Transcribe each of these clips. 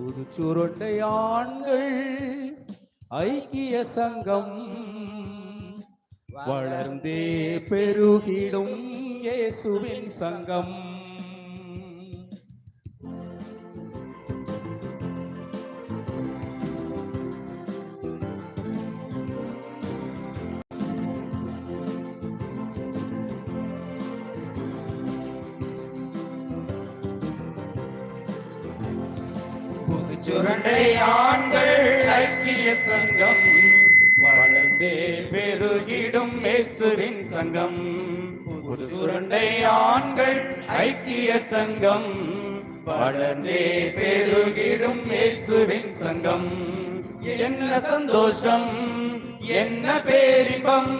புது சுருண்டை ஆண்கள் ஐக்கிய சங்கம் வளர்ந்தே பெருகிடும் இயேசுவின் சங்கம். சுரண்டை ஆண்கள் ஐக்கிய சங்கம் வளர்ந்தே பெருகிடும் மேசுரின் சங்கம். சுரண்டை ஆண்கள் ஐக்கிய சங்கம் வளர்ந்தே பெருகிடும் இயேசுவின் சங்கம். என்ன சந்தோஷம் என்ன பேரின்பம்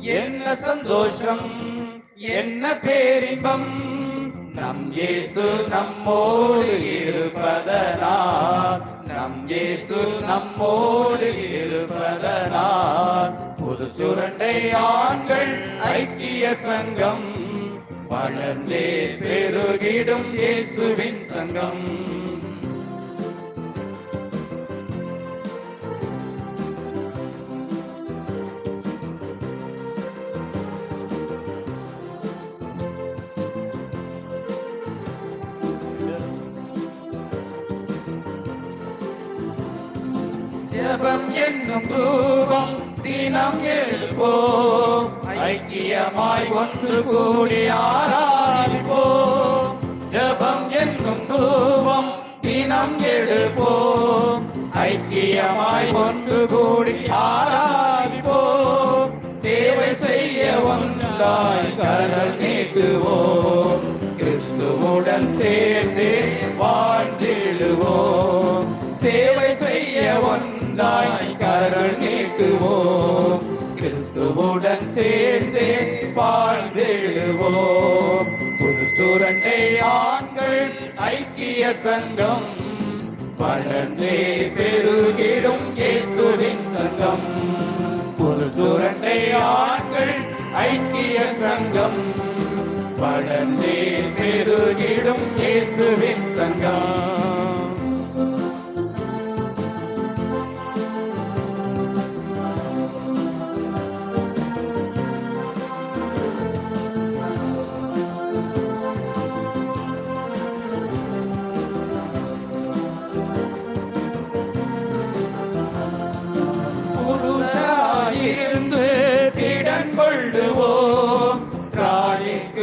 என்ன சந்தோஷம் என்ன பேரின்பம் நம் இயேசு நம்மோடு இருப்பதனால் நம் இயேசு நம்மோடு இருப்பதனால் புது சுரண்டை ஆண்கள் ஐக்கிய சங்கம் வளர்ந்தே பெருகிடும் இயேசுவின் சங்கம். ஜெபம் என்னும் தூபம் தினம் எழுப்போம். ஐக்கியமாய் ஒன்று கூடி ஆராதிப்போம். ஜபம் என்னும் தூபம் தினம் எழுப்போம். ஐக்கியமாய் ஒன்று கூடி ஆராதிப்போம். சேவை செய்ய ஒன்றாய் கரல் நீட்டுவோம். கிறிஸ்துவுடன் சேர்ந்து வாழ்ந்திடுவோம். ஒன்றாய் கரல் நீட்டுவோம். கிறிஸ்துவுடன் சேர்ந்து வாழ்ந்திடுவோம். புது சுரண்டை ஆண்கள் ஐக்கிய சங்கம். வளர்ந்தே பெருகிடும் இயேசுவின் சங்கம். புது சுரண்டை ஆண்கள் ஐக்கிய சங்கம். வளர்ந்தே பெருகிடும் இயேசுவின் சங்கம்.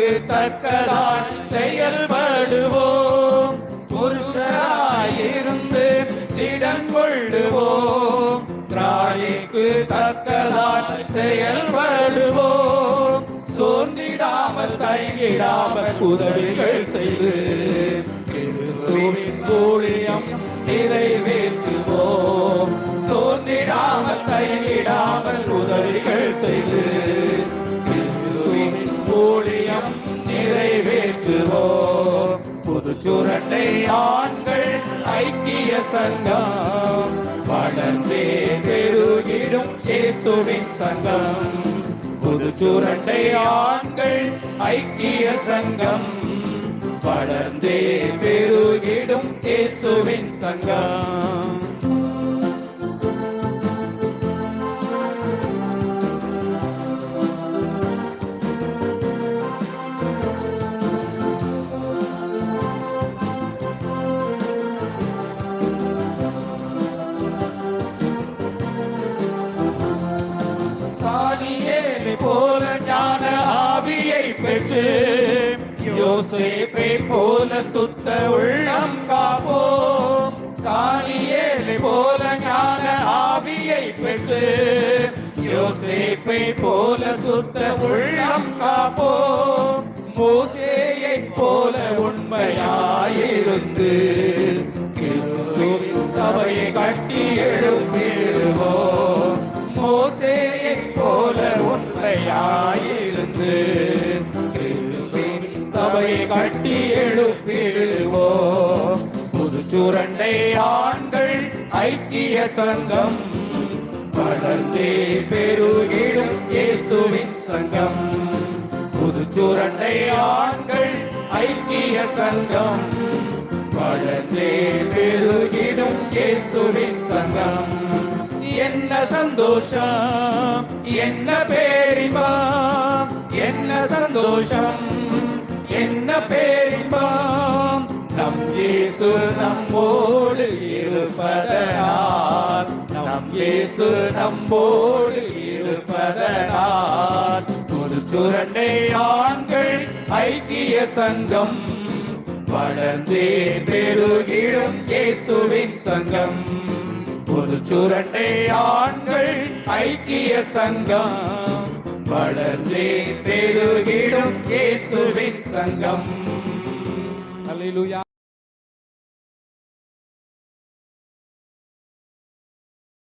அதற்கு தக்கதாய் செயல்படுவோம். புருஷராயிருந்து திடன் கொள்ளுவோம். ராணிக்கு தக்கதாய் செயல்படுவோம். சோர்ந்திடாமல் தயங்கிடாமல் உதவிகள் செய்து கிறிஸ்துவின் ஊழியம் நிறைவேற்றுவோம். சோர்ந்திடாமல் தயங்கிடாமல் உதவிகள் செய்து நிறைவேற்றுவோம் புது சுரண்டை ஆண்கள் ஐக்கிய சங்கம். வளர்ந்தே பெருகிடும் இயேசுவின் சங்கம். புது சுரண்டை ஆண்கள் ஐக்கிய சங்கம். வளர்ந்தே பெருகிடும் இயேசுவின் சங்கம். பெற்று யோசேப்பை போல சுத்த உள்ளம் காப்போம் தானியேலை போல ஞான ஆவியை பெற்று யோசேப்பை போல சுத்த உள்ளம் காப்போம் மோசேயை போல உண்மையாயிருந்து கிறிஸ்துவின் சபையை கட்டி எழுப்பிடுவோம் எழுப்பிடுவோம் புது சுரண்டை ஆண்கள் ஐக்கிய சங்கம். வளர்ந்தே பெருகிடும் இயேசுவின் சங்கம். புது சுரண்டை ஆண்கள் ஐக்கிய சங்கம். வளர்ந்தே பெருகிடும் இயேசுவின் சங்கம். என்ன சந்தோஷம் என்ன பேரின்பம் என்ன சந்தோஷம் என்ன பேரின்பம் நம் இயேசு நம்மோடு இருப்பதனார் நம் இயேசு நம்மோடு இருப்பதனார் ஒரு சுரண்டை ஆண்கள் ஐக்கிய சங்கம். வளர்ந்தே பெருகிடும் இயேசுவின் சங்கம். ஒரு சுரண்டை ஆண்கள் ஐக்கிய சங்கம். வளர்ந்தே பெருகிடும் இயேசுவின் சங்கம். Hallelujah.